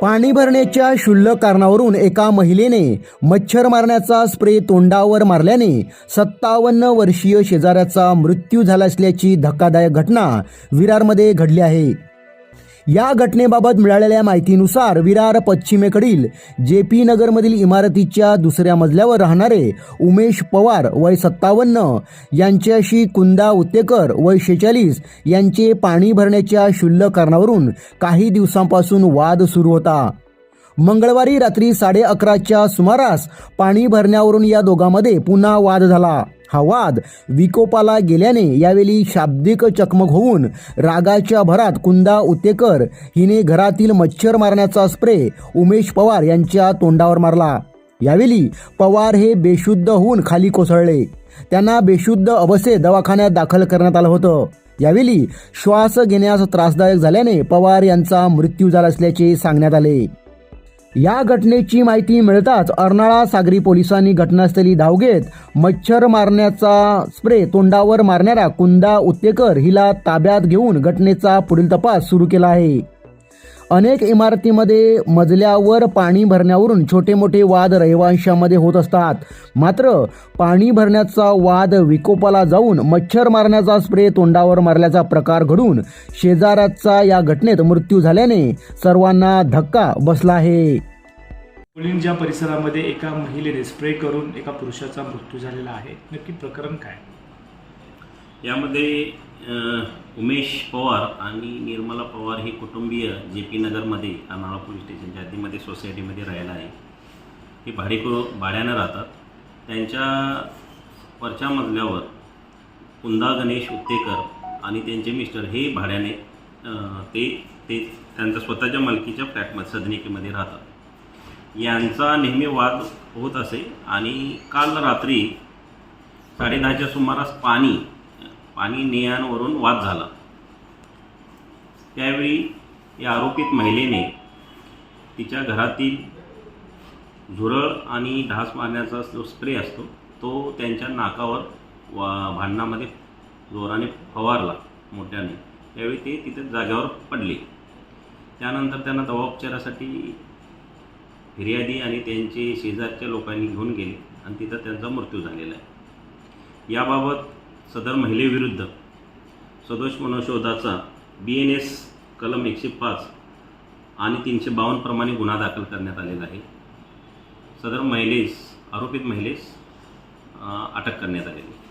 पाणी भरण्याच्या क्षुल्लक कारणावरून एका महिलेने मच्छर मारण्याचा स्प्रे तोंडावर मारल्याने सत्तावन्न वर्षीय शेजाऱ्याचा मृत्यू झाला असल्याची धक्कादायक घटना विरारमध्ये घडली आहे. या घटनेबाबत मिळालेल्या माहितीनुसार विरार पश्चिमेकडील जे पी नगरमधील इमारतीच्या दुसऱ्या मजल्यावर राहणारे उमेश पवार वय सत्तावन्न यांच्याशी कुंदा उत्तेकर वय शेचाळीस यांचे पाणी भरण्याच्या क्षुल्लक कारणावरून काही दिवसांपासून वाद सुरू होता. मंगळवारी रात्री साडे अकराच्या सुमारास पाणी भरण्यावरून या दोघांमध्ये पुन्हा वाद झाला. हा वाद विकोपाला गेल्याने यावेळी शाब्दिक चकमक होऊन रागाच्या भरात कुंदा उतेकर हिने घरातील मच्छर मारण्याचा स्प्रे उमेश पवार यांच्या तोंडावर मारला. यावेळी पवार हे बेशुद्ध होऊन खाली कोसळले. त्यांना बेशुद्ध अवस्थेत दवाखान्यात दाखल करण्यात आलं होतं. यावेळी श्वास घेण्यास त्रासदायक झाल्याने पवार यांचा मृत्यू झाला असल्याचे सांगण्यात आले. या घटनेची माहिती मिळताच अर्नाळा सागरी पोलिसांनी घटनास्थळी धाव घेत मच्छर मारण्याचा स्प्रे तोंडावर मारणाऱ्या कुंदा उत्तेकर हिला ताब्यात घेऊन घटनेचा पुढील तपास सुरू केला आहे. अनेक इमारतीमध्ये मजल्यावर पाणी भरण्यावरून छोटे मोठे वाद रहिवाशांमध्ये होत असतात. मात्र पाणी भरण्याचा वाद विकोपाला जाऊन मच्छर मारण्याचा स्प्रे तोंडावर मारल्याचा प्रकार घडून शेजाऱ्याचा या घटनेत मृत्यू झाल्याने सर्वांना धक्का बसला आहे. मुलींच्या परिसरामध्ये एका महिलेने स्प्रे करून एका पुरुषाचा मृत्यू झालेला आहे. नक्की प्रकरण काय? यामध्ये उमेश पवार आणि निर्मला पवार हे कुटुंबीय जे पी नगरमध्ये अनाळा पोलीस स्टेशनच्या हद्दीमध्ये सोसायटीमध्ये राहायला आहे. हे भाडेकरू भाड्यानं राहतात. त्यांच्या वरच्या मजल्यावर कुंदा गणेश उत्तेकर आणि त्यांचे मिस्टर हे भाड्याने ते ते त्यांच्या स्वतःच्या मालकीच्या फ्लॅटमध्ये सदनिकेमध्ये राहतात. यांचा नेहमी वाद होत असे आणि काल रात्री साडेदहाच्या सुमारास पाणी आणि नेयांवरून वाद झाला. त्यावेळी या आरोपित महिलेने तिच्या घरातील झुरळ आणि ढास मारण्याचा जो स्प्रे असतो तो त्यांच्या नाकावर वा भांडणामध्ये जोराने फवारला मोठ्याने. त्यावेळी ते तिथे जाग्यावर पडले. त्यानंतर त्यांना दवाउपचारासाठी फिर्यादी आणि त्यांचे शेजारच्या लोकांनी घेऊन गेले आणि तिथं त्यांचा मृत्यू झालेला आहे. याबाबत सदर महिलेविरुद्ध सदोष मनोशोधाचा बी एन एस कलम एकशे पाच आणि तीनशे बावन्न प्रमाणे गुन्हा दाखल करण्यात आलेला आहे. सदर महिलेस आरोपित महिलेस अटक करण्यात आलेली आहे.